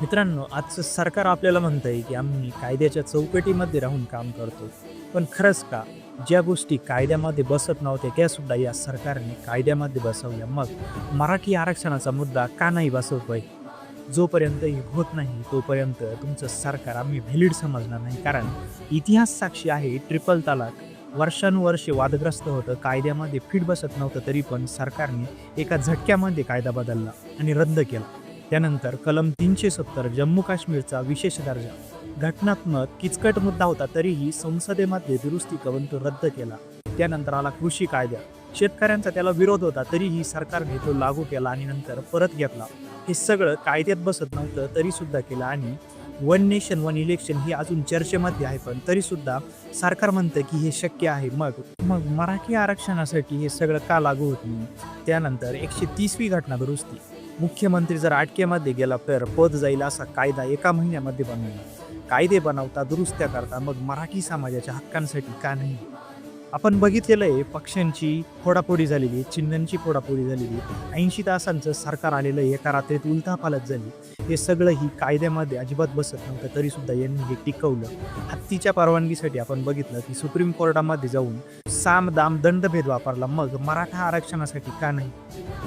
मित्रांनो आजचं सरकार आपल्याला म्हणत आहे की आम्ही कायद्याच्या चौकटीमध्ये राहून काम करतो. पण खरंच का? ज्या गोष्टी कायद्यामध्ये बसत नव्हत्या त्या सुद्धा या सरकारने कायद्यामध्ये बसवल्या. मग मराठी आरक्षणाचा मुद्दा का नाही बसवतोय? जोपर्यंत हे होत नाही तोपर्यंत तुमचं सरकार आम्ही व्हॅलिड समजणार नाही. कारण इतिहास साक्षी आहे ट्रिपल तलाक. वर्षानुवर्षे वादग्रस्त होतं कायद्यामध्ये फिट बसत नव्हतं तरी पण सरकारने एका झटक्यामध्ये कायदा बदलला आणि रद्द केला. त्यानंतर कलम तीनशे सत्तर जम्मू काश्मीरचा विशेष दर्जा. घटनात्मक किचकट मुद्दा होता तरीही संसदेमध्ये दुरुस्ती करून तो रद्द केला. त्यानंतर आला कृषी कायदा. शेतकऱ्यांचा त्याला विरोध होता तरीही सरकारने तो लागू केला आणि नंतर परत घेतला. हे सगळं कायद्यात बसत नव्हतं तरी सुद्धा केलं आणि वन नेशन वन इलेक्शन ही अजून चर्चेमध्ये आहे पण तरी सुद्धा सरकार म्हणतं की हे शक्य आहे. मग मग मराठी आरक्षणासाठी हे सगळं का लागू होत नाही? त्यानंतर एकशे तीसवी घटना दुरुस्ती. मुख्यमंत्री जर अटकेमध्ये गेला तर पद जाईल असा कायदा एका महिन्यामध्ये बनवला. कायदे बनवता दुरुस्त्या करता मग मराठी समाजाच्या हक्कांसाठी का नाही? आपण बघितलेलं आहे पक्ष्यांची फोडाफोडी झालेली चिन्हांची फोडाफोडी झालेली. ऐंशी तासांचं सरकार आलेलं आहे, एका रात्रीत उलथापालत झाली. हे सगळं ही कायद्यामध्ये अजिबात बसत नव्हतं तरीसुद्धा यांनी हे टिकवलं. हत्तीच्या परवानगीसाठी आपण बघितलं की सुप्रीम कोर्टामध्ये जाऊन साम दाम दंडभेद वापरला मग मराठा आरक्षणासाठी का नाही?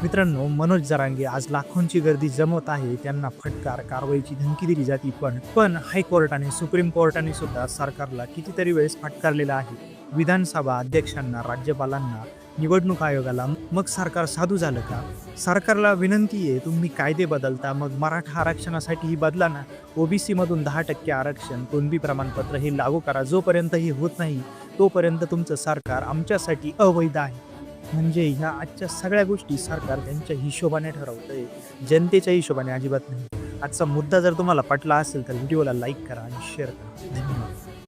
मित्रांनो मनोज जरांगे आज लाखोंची गर्दी जमवत आहे त्यांना फटकार कारवाईची धमकी दिली जाते पण पण हायकोर्टाने सुप्रीम कोर्टाने सुद्धा सरकारला कितीतरी वेळेस फटकारलेला आहे. विधानसभा अध्यक्षांना राज्यपालांना निवडणूक आयोगाला मग सरकार साधू झालं का? सरकारला विनंती आहे तुम्ही कायदे बदलता मग मराठा आरक्षणासाठी ही बदला ना. ओबीसीमधून दहा टक्के आरक्षण कुणबी प्रमाणपत्र हे लागू करा. जोपर्यंत हे होत नाही तोपर्यंत तुमचं सरकार आमच्यासाठी अवैध आहे. म्हणजे ह्या आजच्या सगळ्या गोष्टी सरकार त्यांच्या हिशोबाने ठरवतंय. जनतेच्या हिशोबाने अजिबात नाही. आजचा मुद्दा जर तुम्हाला पटला असेल तर व्हिडिओला लाईक करा आणि शेअर करा. धन्यवाद.